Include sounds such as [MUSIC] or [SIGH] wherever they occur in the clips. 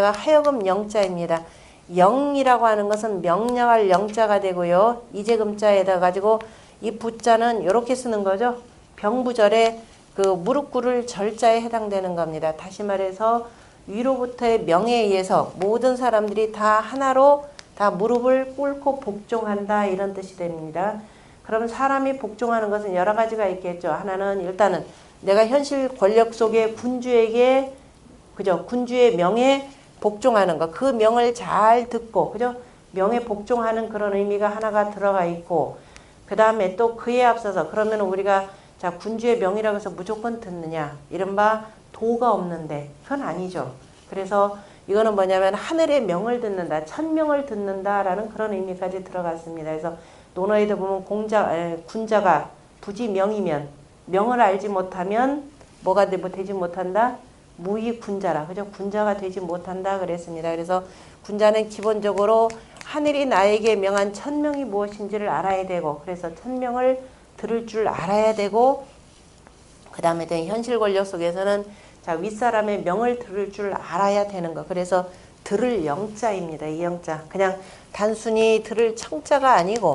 가 하여금 영자입니다. 영이라고 하는 것은 명령할 영자가 되고요. 이재금자에다 가지고 이 부자는 이렇게 쓰는 거죠. 병부절에 그 무릎 꿇을 절자에 해당되는 겁니다. 다시 말해서 위로부터의 명에 의해서 모든 사람들이 다 하나로 다 무릎을 꿇고 복종한다 이런 뜻이 됩니다. 그럼 사람이 복종하는 것은 여러 가지가 있겠죠. 하나는 일단은 내가 현실 권력 속의 군주에게 그죠 군주의 명에 복종하는 것, 그 명을 잘 듣고, 그죠? 명에 복종하는 그런 의미가 하나가 들어가 있고, 그 다음에 또 그에 앞서서, 그러면 우리가, 자, 군주의 명이라고 해서 무조건 듣느냐? 이른바 도가 없는데, 그건 아니죠. 그래서 이거는 뭐냐면 하늘의 명을 듣는다, 천명을 듣는다라는 그런 의미까지 들어갔습니다. 그래서 논어에도 보면 공자, 에, 군자가 부지 명이면, 명을 알지 못하면 뭐가 되, 뭐 되지 못한다? 무의 군자라 그죠 군자가 되지 못한다 그랬습니다. 그래서 군자는 기본적으로 하늘이 나에게 명한 천명이 무엇인지를 알아야 되고 그래서 천명을 들을 줄 알아야 되고 그 다음에 현실 권력 속에서는 자 윗사람의 명을 들을 줄 알아야 되는 거 그래서 들을 영자입니다. 이 영자 그냥 단순히 들을 청자가 아니고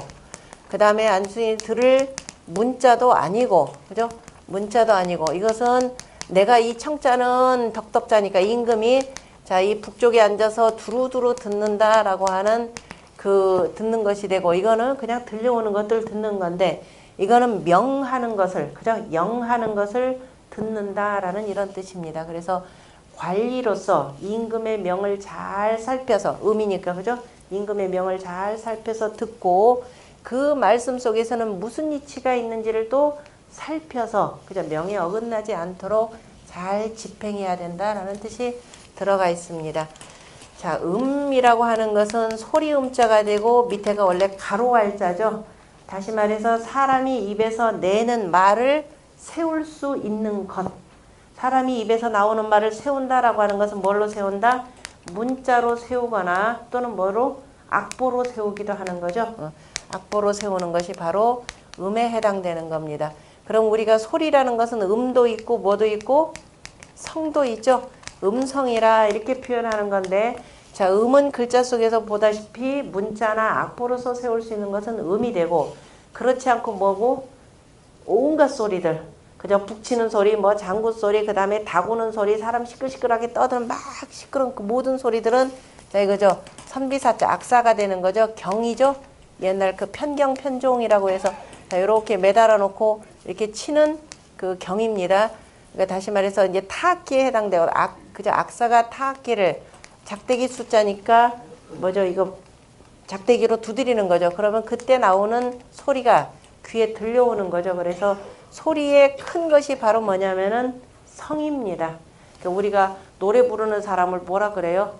그 다음에 단순히 들을 문자도 아니고 그죠 문자도 아니고 이것은 내가 이 청자는 덕덕자니까 임금이 자 이 북쪽에 앉아서 두루두루 듣는다라고 하는 그 듣는 것이 되고 이거는 그냥 들려오는 것들 듣는 건데 이거는 명하는 것을 그냥 영하는 것을 듣는다라는 이런 뜻입니다. 그래서 관리로서 임금의 명을 잘 살펴서 음이니까 그죠? 임금의 명을 잘 살펴서 듣고 그 말씀 속에서는 무슨 이치가 있는지를 또 살펴서 그죠 명에 어긋나지 않도록 잘 집행해야 된다라는 뜻이 들어가 있습니다. 자, 음이라고 하는 것은 소리 음자가 되고 밑에가 원래 가로 알자죠. 다시 말해서 사람이 입에서 내는 말을 세울 수 있는 것. 사람이 입에서 나오는 말을 세운다라고 하는 것은 뭘로 세운다? 문자로 세우거나 또는 뭐로 악보로 세우기도 하는 거죠. 어, 악보로 세우는 것이 바로 음에 해당되는 겁니다. 그럼 우리가 소리라는 것은 음도 있고 뭐도 있고 성도 있죠. 음성이라 이렇게 표현하는 건데 자 음은 글자 속에서 보다시피 문자나 악보로서 세울 수 있는 것은 음이 되고 그렇지 않고 뭐고? 온갖 소리들. 그저 북치는 소리 뭐 장구 소리 그 다음에 다구는 소리 사람 시끌시끌하게 떠드는 막 시끄러운 그 모든 소리들은 자 이거죠. 선비사자 악사가 되는 거죠. 경이죠. 옛날 그 편경 편종이라고 해서 자 이렇게 매달아 놓고 이렇게 치는 그 경입니다. 그러니까 다시 말해서 이제 타악기에 해당되고 악 그저 악사가 타악기를 작대기 숫자니까 뭐죠 이거 작대기로 두드리는 거죠. 그러면 그때 나오는 소리가 귀에 들려오는 거죠. 그래서 소리의 큰 것이 바로 뭐냐면은 성입니다. 그러니까 우리가 노래 부르는 사람을 뭐라 그래요?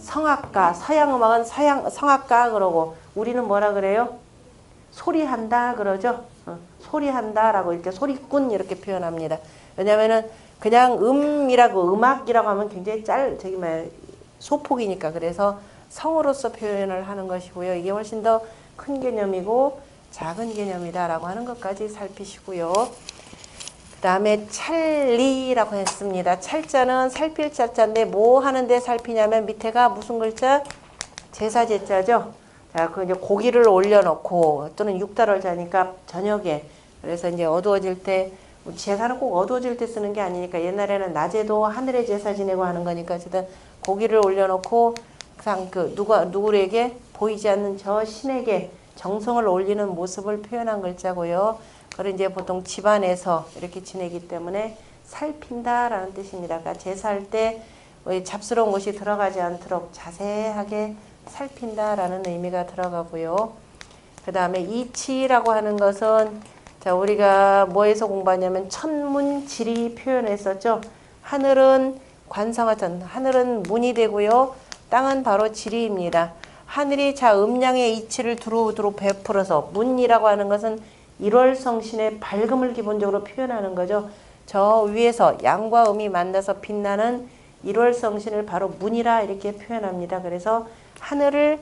성악가, 서양 음악은 서양 성악가 그러고 우리는 뭐라 그래요? 소리한다 그러죠. 어, 소리한다라고 이렇게 소리꾼 이렇게 표현합니다. 왜냐면은 그냥 음이라고 음악이라고 하면 굉장히 짤 저기 뭐 소폭이니까 그래서 성으로서 표현을 하는 것이고요. 이게 훨씬 더 큰 개념이고 작은 개념이다라고 하는 것까지 살피시고요. 그 다음에 찰리라고 했습니다. 찰자는 살필 자자인데 뭐 하는데 살피냐면 밑에가 무슨 글자? 제사 제자죠. 자, 그 이제 고기를 올려놓고 또는 육달을 자니까 저녁에 그래서 이제 어두워질 때 제사는 꼭 어두워질 때 쓰는 게 아니니까 옛날에는 낮에도 하늘에 제사 지내고 하는 거니까 어쨌든 고기를 올려놓고 항상 그 누가 누구에게 보이지 않는 저 신에게 정성을 올리는 모습을 표현한 글자고요. 그걸 이제 보통 집안에서 이렇게 지내기 때문에 살핀다라는 뜻입니다. 그러니까 제사할 때 잡스러운 것이 들어가지 않도록 자세하게 살핀다라는 의미가 들어가고요. 그 다음에 이치라고 하는 것은 자 우리가 뭐에서 공부하냐면 천문지리 표현했었죠. 하늘은 관상화천, 하늘은 문이 되고요. 땅은 바로 지리입니다. 하늘이 자 음양의 이치를 두루두루 베풀어서 문이라고 하는 것은 일월성신의 밝음을 기본적으로 표현하는 거죠. 저 위에서 양과 음이 만나서 빛나는 일월성신을 바로 문이라 이렇게 표현합니다. 그래서 하늘을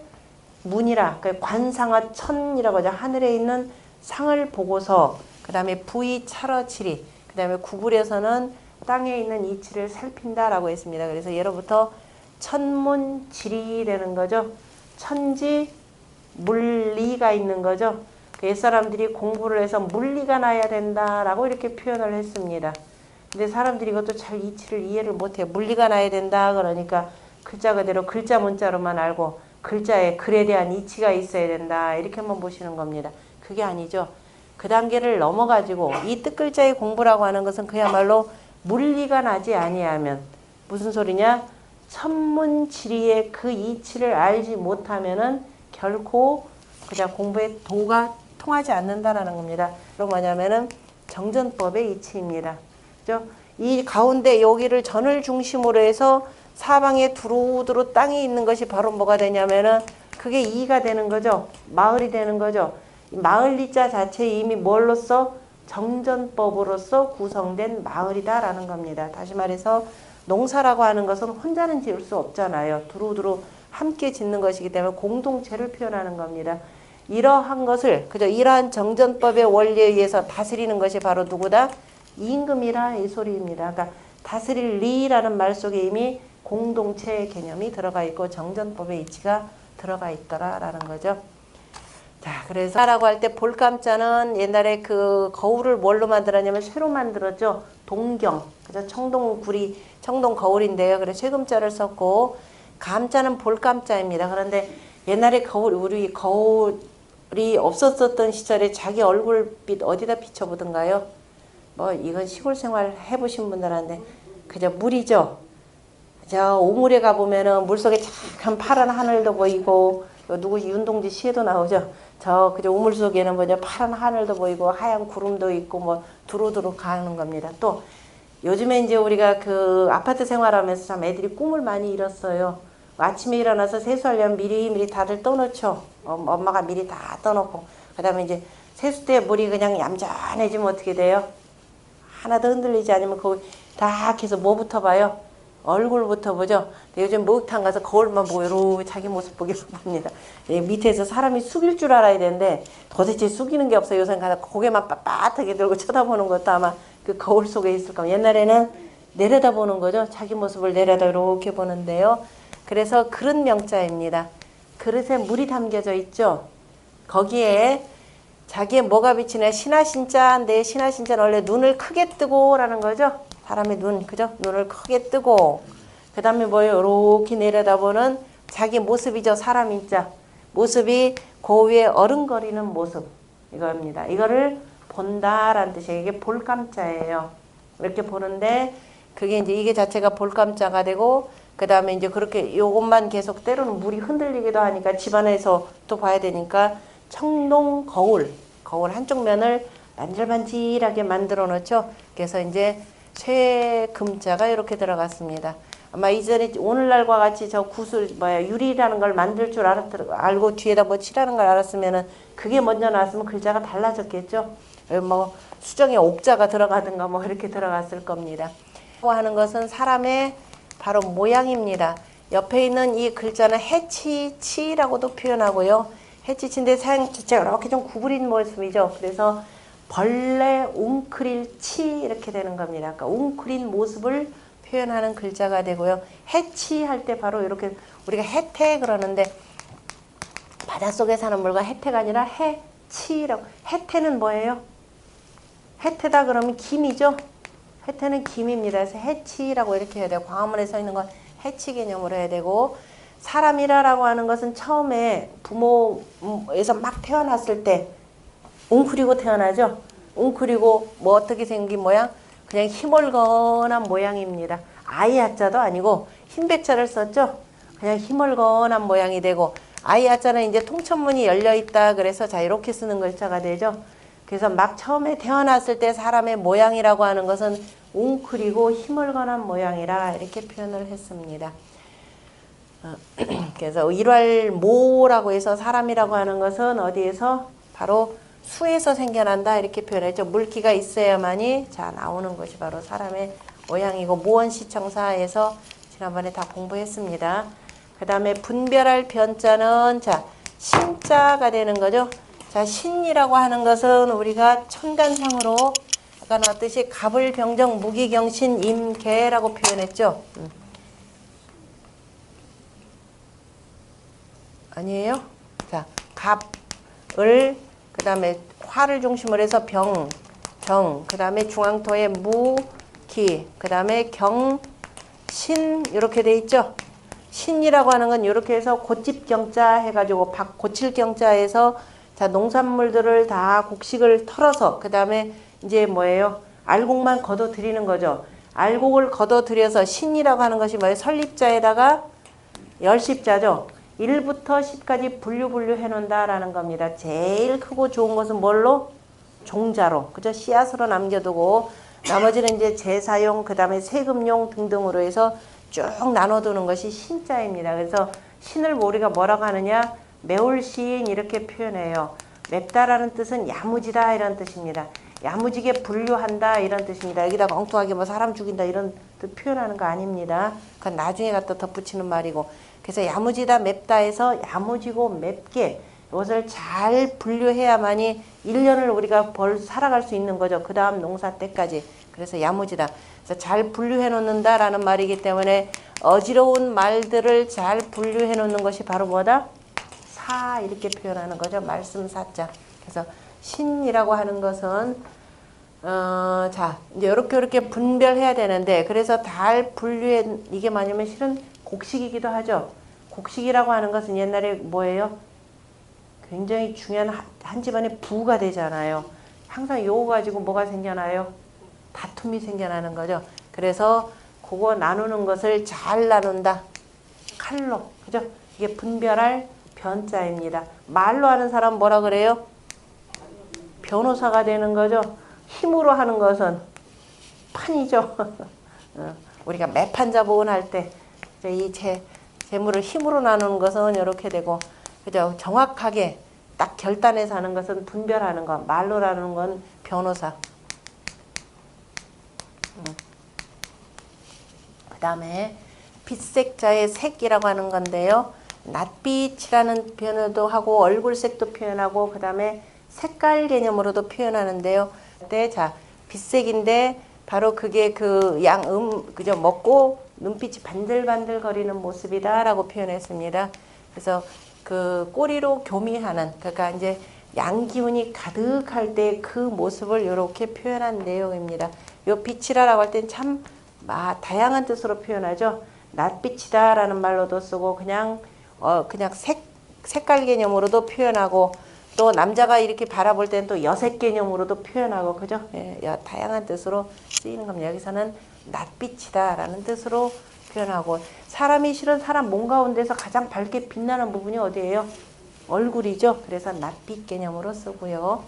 문이라 그 관상화 천이라고 하죠. 하늘에 있는 상을 보고서 그 다음에 부이 차러치리 그 다음에 구글에서는 땅에 있는 이치를 살핀다라고 했습니다. 그래서 예로부터 천문지리 되는 거죠. 천지 물리가 있는 거죠. 그 옛사람들이 공부를 해서 물리가 나야 된다라고 이렇게 표현을 했습니다. 근데 사람들이 이것도 잘 이치를 이해를 못해요. 물리가 나야 된다 그러니까 글자 그대로 글자 문자로만 알고 글자에 글에 대한 이치가 있어야 된다 이렇게만 보시는 겁니다. 그게 아니죠. 그 단계를 넘어가지고 이 뜻글자의 공부라고 하는 것은 그야말로 물리가 나지 아니하면 무슨 소리냐? 천문지리의 그 이치를 알지 못하면은 결코 그냥 공부의 도가 통하지 않는다라는 겁니다. 그럼 뭐냐면은 정전법의 이치입니다. 그죠? 이 가운데 여기를 전을 중심으로 해서 사방에 두루두루 땅이 있는 것이 바로 뭐가 되냐면은 그게 이가 되는 거죠. 마을이 되는 거죠. 이 마을리자 자체 이미 뭘로써 정전법으로서 구성된 마을이다라는 겁니다. 다시 말해서 농사라고 하는 것은 혼자는 지을 수 없잖아요. 두루두루 함께 짓는 것이기 때문에 공동체를 표현하는 겁니다. 이러한 것을 그저 이러한 정전법의 원리에 의해서 다스리는 것이 바로 누구다? 임금이라 이 소리입니다. 그러니까 다스릴 리라는 말 속에 이미 공동체 개념이 들어가 있고 정전법의 이치가 들어가 있더라라는 거죠. 자, 그래서 라고 할 때 볼감자는 옛날에 그 거울을 뭘로 만들었냐면 쇠로 만들었죠. 동경. 그죠? 청동구리, 청동 거울인데요. 그래서 쇠금자를 썼고 감자는 볼감자입니다. 그런데 옛날에 거울 우리 거울이 없었었던 시절에 자기 얼굴빛 어디다 비춰보던가요? 뭐 이건 시골 생활 해보신 분들한테 그저 물이죠. 저 오물에 가보면은 물속에 잠깐 파란 하늘도 보이고 요 누구 윤동지 시에도 나오죠. 저 그저 우물 속에는 뭐냐 파란 하늘도 보이고 하얀 구름도 있고 뭐 두루두루 가는 겁니다. 또 요즘에 이제 우리가 그 아파트 생활하면서 참 애들이 꿈을 많이 잃었어요. 아침에 일어나서 세수하려면 미리 미리 다들 떠놓죠. 엄- 엄마가 미리 다 떠놓고 그다음에 이제 세수대 물이 그냥 얌전해지면 어떻게 돼요? 하나도 흔들리지 않으면 거기 다 해서 뭐부터 봐요? 얼굴부터 보죠. 요즘 목욕탕 가서 거울만 보고 자기 모습 보기. [LAUGHS] 이 밑에서 사람이 숙일 줄 알아야 되는데 도대체 숙이는 게 없어요. 요새 가서 고개만 빳빳하게 들고 [LAUGHS] 쳐다보는 것도 아마 그 거울 속에 있을 겁니다. 옛날에는 내려다보는 거죠. 자기 모습을 내려다 이렇게 보는데요. 그래서 그릇 명자입니다. 그릇에 물이 담겨져 있죠. 거기에 자기의 뭐가 비치냐 신하 신자인데 신하 신자는 원래 눈을 크게 뜨고 라는 거죠. 사람의 눈 그죠? 눈을 크게 뜨고 그 다음에 뭐예요? 이렇게 내려다보는 자기 모습이죠. 사람 인자 모습이 그 위에 어른거리는 모습 이겁니다. 이거를 본다라는 뜻이에요. 이게 볼감자예요. 이렇게 보는데 그게 이제 이게 자체가 볼감자가 되고 그 다음에 이제 그렇게 요것만 계속 때로는 물이 흔들리기도 하니까 집안에서 또 봐야 되니까 청동 거울 거울 한쪽 면을 반질반질하게 만들어 놓죠. 그래서 이제 쇠금자가 이렇게 들어갔습니다. 아마 이전에 오늘날과 같이 저 구슬 뭐야 유리라는 걸 만들 줄 알았 알고 뒤에다 뭐 칠하는 걸 알았으면은 그게 먼저 나왔으면 글자가 달라졌겠죠. 뭐 수정에 옥자가 들어가든가 뭐 이렇게 들어갔을 겁니다. 하는 것은 사람의 바로 모양입니다. 옆에 있는 이 글자는 해치치라고도 표현하고요. 해치치인데 사양 자체가 이렇게 좀 구부린 모습이죠. 그래서 벌레 웅크릴 치 이렇게 되는 겁니다. 그러니까 웅크린 모습을 표현하는 글자가 되고요. 해치 할 때 바로 이렇게 우리가 해태 그러는데 바닷속에 사는 물과 해태가 아니라 해치라고. 해태는 뭐예요? 해태다 그러면 김이죠. 해태는 김입니다. 그래서 해치라고 이렇게 해야 돼요. 광화문에 서 있는 건 해치 개념으로 해야 되고 사람이라라고 하는 것은 처음에 부모에서 막 태어났을 때 웅크리고 태어나죠. 웅크리고 뭐 어떻게 생긴 모양? 그냥 희멀건한 모양입니다. 아이 하자도 아니고 흰백자를 썼죠. 그냥 희멀건한 모양이 되고 아이 하자는 이제 통천문이 열려 있다 그래서 자 이렇게 쓰는 글자가 되죠. 그래서 막 처음에 태어났을 때 사람의 모양이라고 하는 것은 웅크리고 희멀건한 모양이라 이렇게 표현을 했습니다. 어, [CLEARS THROAT] 그래서 일활모라고 해서 사람이라고 하는 것은 어디에서 바로 수에서 생겨난다 이렇게 표현했죠. 물기가 있어야만이 자 나오는 것이 바로 사람의 모양이고 모원시청사에서 지난번에 다 공부했습니다. 그 다음에 분별할 변자는 자 신자가 되는 거죠. 자 신이라고 하는 것은 우리가 천간상으로 아까 나왔듯이 갑을 병정 무기경신 임계라고 표현했죠. 음. 아니에요? 자, 갑을 그 다음에 화를 중심으로 해서 병, 정, 그 다음에 중앙토에 무, 기, 그 다음에 경, 신 이렇게 돼 있죠. 신이라고 하는 건 이렇게 해서 고집 경자 해가지고 박 고칠 경자에서 자 농산물들을 다 곡식을 털어서 그 다음에 이제 뭐예요 알곡만 걷어 들이는 거죠. 알곡을 걷어 들여서 신이라고 하는 것이 뭐예요 설립자에다가 열십자죠. 1부터 10까지 분류 분류 해 놓는다라는 겁니다. 제일 크고 좋은 것은 뭘로? 종자로. 그죠? 씨앗으로 남겨두고 나머지는 이제 재사용, 그 다음에 세금용 등등으로 해서 쭉 나눠두는 것이 신자입니다. 그래서 신을 우리가 뭐라고 하느냐? 매울 시인 이렇게 표현해요. 맵다라는 뜻은 야무지다 이런 뜻입니다. 야무지게 분류한다 이런 뜻입니다. 여기다가 엉뚱하게 뭐 사람 죽인다 이런 뜻 표현하는 거 아닙니다. 그건 나중에 갖다 덧붙이는 말이고. 그래서 야무지다 맵다 해서 야무지고 맵게 이것을 잘 분류해야만이 1년을 우리가 벌 살아갈 수 있는 거죠. 그 다음 농사 때까지. 그래서 야무지다. 그래서 잘 분류해 놓는다라는 말이기 때문에 어지러운 말들을 잘 분류해 놓는 것이 바로 뭐다? 사 이렇게 표현하는 거죠. 말씀 사자. 그래서 신이라고 하는 것은 어, 자, 이제 이렇게 이렇게 분별해야 되는데 그래서 달 분류해 이게 뭐냐면 실은 곡식이기도 하죠. 곡식이라고 하는 것은 옛날에 뭐예요? 굉장히 중요한 한, 한 집안의 부가 되잖아요. 항상 요거 가지고 뭐가 생겨나요? 다툼이 생겨나는 거죠. 그래서 그거 나누는 것을 잘 나눈다. 칼로. 그죠? 이게 분별할 변자입니다. 말로 하는 사람 뭐라 그래요? 변호사가 되는 거죠. 힘으로 하는 것은 판이죠. [LAUGHS] 어, 우리가 매판 자복은 할 때 이 재, 재물을 힘으로 나누는 것은 이렇게 되고 그죠? 정확하게 딱 결단해서 하는 것은 분별하는 것, 말로 하는 건 변호사. 그 다음에 빛색자의 색이라고 하는 건데요. 낯빛이라는 표현도 하고 얼굴색도 표현하고 그 다음에 색깔 개념으로도 표현하는데요. 네, 자 빛색인데 바로 그게 그 양음 그죠 먹고 눈빛이 반들반들 거리는 모습이다라고 표현했습니다. 그래서 그 꼬리로 교미하는 그러니까 이제 양 기운이 가득할 때 그 모습을 이렇게 표현한 내용입니다. 요 빛이라라고 할 땐 참 다양한 뜻으로 표현하죠. 낯빛이다라는 말로도 쓰고 그냥 어 그냥 색 색깔 개념으로도 표현하고 또 남자가 이렇게 바라볼 때는 또 여색 개념으로도 표현하고 그죠? 예, 여- 다양한 뜻으로 쓰이는 겁니다. 여기서는 낯빛이다라는 뜻으로 표현하고 사람이 실은 사람 몸 가운데서 가장 밝게 빛나는 부분이 어디예요? 얼굴이죠. 그래서 낯빛 개념으로 쓰고요.